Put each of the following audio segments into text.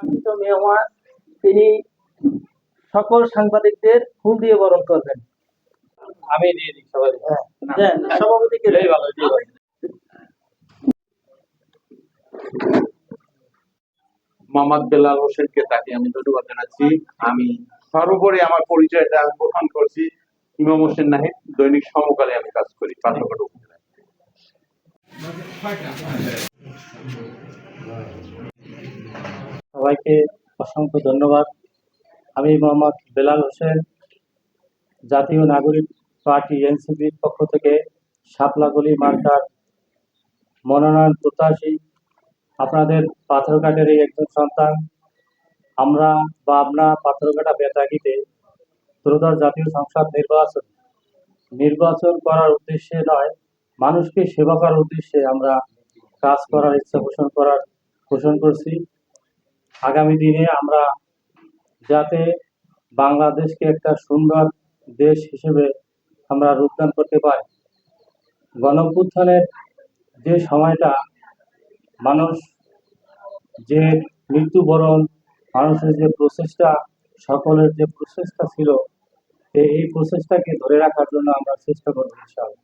সম্মানিত মেহমান তিনি সকল সাংবাদিকদের ফুল দিয়ে বরণ করবেন। আমি দিয়ে দিই সবাই হ্যাঁ, সভাপতিকে। মোহাম্মদ বেলাল হোসেনকে তাকে আমি ধন্যবাদ জানাচ্ছি। আমি সর্বোপরি আমার পরিচয়টা প্রদান করছি। ইমাম হোসেন নাহিদ দৈনিক সমকালে আমি কাজ করি পাথরঘাট উপজেলায় সবাইকে অসংখ্য ধন্যবাদ। আমি মোহাম্মদ বেলাল হোসেন, জাতীয় নাগরিক পার্টি এনসিপির পক্ষ থেকে শাপলাগলি মার্কার মনোনয়ন প্রত্যাশী, আপনাদের পাথরঘাটের এই একজন সন্তান, আমরা বা আপনা পাথরঘাটা বেতাগিতে ত্রয়োদশ জাতীয় সংসদ নির্বাচন। নির্বাচন করার উদ্দেশ্যে নয়, মানুষকে সেবা করার উদ্দেশ্যে আমরা কাজ করার ইচ্ছা পোষণ করার, পোষণ করছি। আগামী দিনে আমরা যাতে বাংলাদেশকে একটা সুন্দর দেশ হিসেবে আমরা রূপদান করতে পারি। গণঅভ্যুত্থানের যে সময়টা, মানুষ যে মৃত্যুবরণ, মানুষের যে প্রচেষ্টা, সকলের যে প্রচেষ্টা ছিল এই প্রচেষ্টাকে ধরে রাখার জন্য আমরা চেষ্টা করব ইনশাআল্লাহ।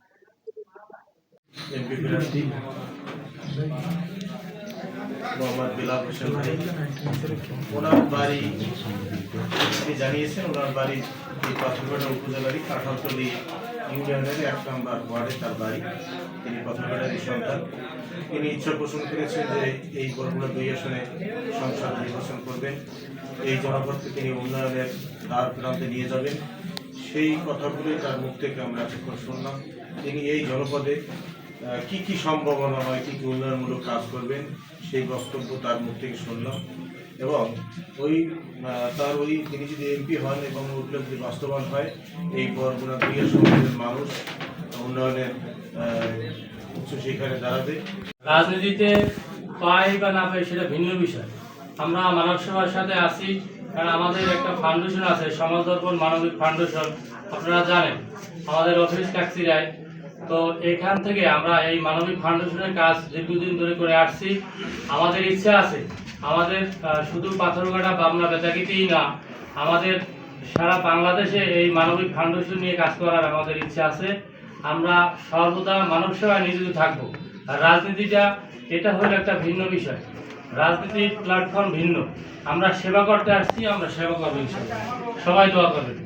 মোহাম্মদ বিলাল হোসেন ভাই। ওনার বাড়ি তিনি জানিয়েছেন, ওনার বাড়ি এই পাথরঘাটা উপজেলারই কাঠালতলি ইউনিয়নের এক নম্বর ওয়ার্ডে তার বাড়ি, তিনি পাথরঘাটারই সন্তান। তিনি ইচ্ছা পোষণ করেছেন যে এই বরগুনা দুই আসনে সংসদ নির্বাচন করবেন। এই জনপদকে তিনি উন্নয়নের দ্বার প্রান্তে নিয়ে যাবেন। সেই কথাগুলোই তার মুখ থেকে আমরা এতক্ষণ শুনলাম। তিনি এই জনপদে কি কি সম্ভাবনা হয়, কি কি উন্নয়নমূলক কাজ করবেন, সেই বক্তব্য তার মুখ থেকে শুনলাম। এবং ওই তার ওই তিনি যদি এমপি হন এবং ওগুলো যদি বাস্তবায়ন হয়, এই বরগুনা দুই সমাজের মানুষ উন্নয়নের উচ্চ শিখরে দাঁড়াবে। রাজনীতিতে পাই বা না পাই সেটা ভিন্ন বিষয়। আমরা মানব সেবার সাথে আছি, কারণ আমাদের একটা ফাউন্ডেশন আছে, সমাজ দর্পণ মানবিক ফাউন্ডেশন আপনারা জানেন, আমাদের অফিস ট্যাক্সিরায় তো এখান থেকে আমরা এই মানবিক ফাউন্ডেশনের কাজ দীর্ঘদিন ধরে করে আসছি। আমাদের ইচ্ছা আছে, আমাদের শুধু পাথরঘাটা বামনা বেতাগিতেই না, আমাদের সারা বাংলাদেশে এই মানবিক ফাউন্ডেশন নিয়ে কাজ করার আমাদের ইচ্ছা আছে। আমরা সর্বদা মানব সেবায় নিয়োজিত থাকব। আর রাজনীতিটা, এটা হলো একটা ভিন্ন বিষয়। রাজনীতির প্ল্যাটফর্ম ভিন্ন। আমরা সেবা করতে আসছি, আমরা সেবা করব সবাই দোয়া করবেন।